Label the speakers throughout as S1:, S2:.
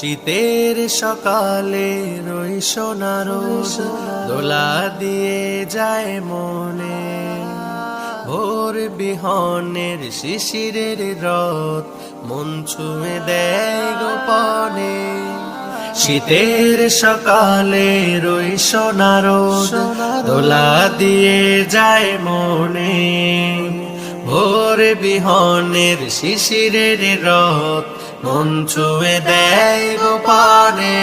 S1: শীতের সকালে রই সোনার দোলা দিয়ে যায় মনে। ভোর বিহনের শিশিরের রথ, মন ছুঁয়ে দেয় গোপনে। শীতের সকালে রই সোনার দোলা দিয়ে যায় মনে। ভোর বিহনের শিশিরের রথ মন ছুঁয়ে দেয় গোপানে।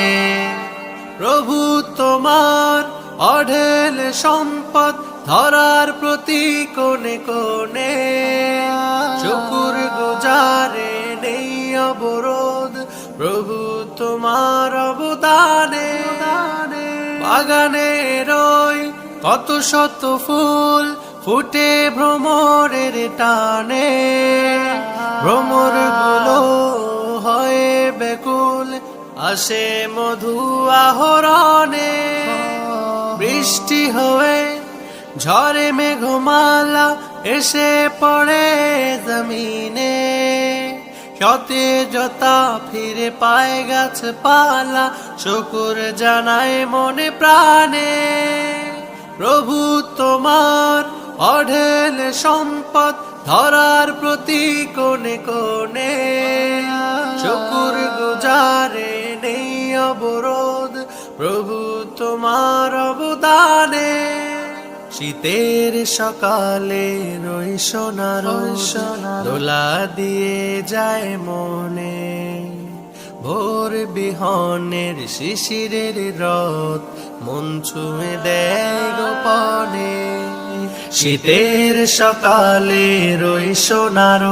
S1: প্রভু তোমার অঢেল সম্পদ ধরার প্রতি কোনে কোনে চকুর গুজারে নেই অবরোধ, প্রভু তোমার অবদানে। বাগানে রই কত শত ফুল ফুটে ভ্রমরের টানে। ভ্রমরগুলো বেকুল আসে মধু আহরণে। বৃষ্টি হয়ে ঝরে মেঘমালা এসে পড়ে জমিনে। সতে যতা ফিরে পায় গাছ পালা শুকুর জানায় মনে প্রাণে। প্রভু তোমার অঢেল সম্পদ ধরার প্রতি কোনে কোনে শুকুর গুজারে নেই অবরোধ, প্রভু তোমার অবদানে। শীতের সকালে রই সোনার দোলা দিয়ে যায় মনে। ভোর বিহনের শিশিরের রথ, মন ছুঁয়ে দেয় শীতের সকালে রই সোনার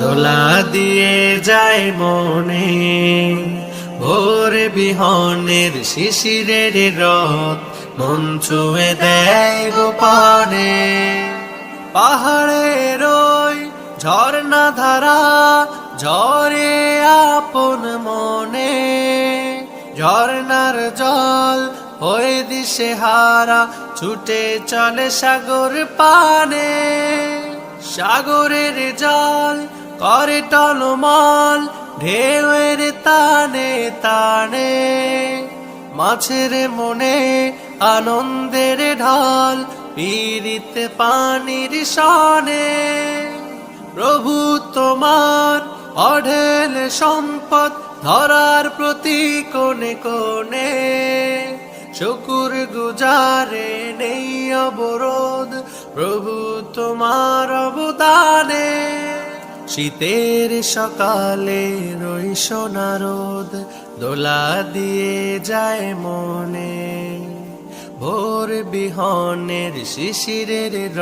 S1: দোলা দিয়ে যায় মনে। ভোর বিহনের শিশিরের রথ মন ছুঁয়ে দেয় গোপনে। পাহাড়ে রই ঝর্ণা ধারা ঝরে আপন মনে। ঝর্ণার জল হয়ে দিশে হারা ছুটে চলে সাগর পানে। সাগরের জল করে টলমল, ঢেউয়ের তানে তানে। মাছের মনে আনন্দের ঢাল, পীড়িত পানির সনে। প্রভু তোমার অঢেল সম্পদ, ধরার প্রতি কোনে কোনে শুকুর গুজারে নেই অবরোধ, প্রভু তোমার অবদানে। শীতের সকালে রই সোনারোদ দোলা দিয়ে যায় মনে। ভোর বিহনের শিশিরের র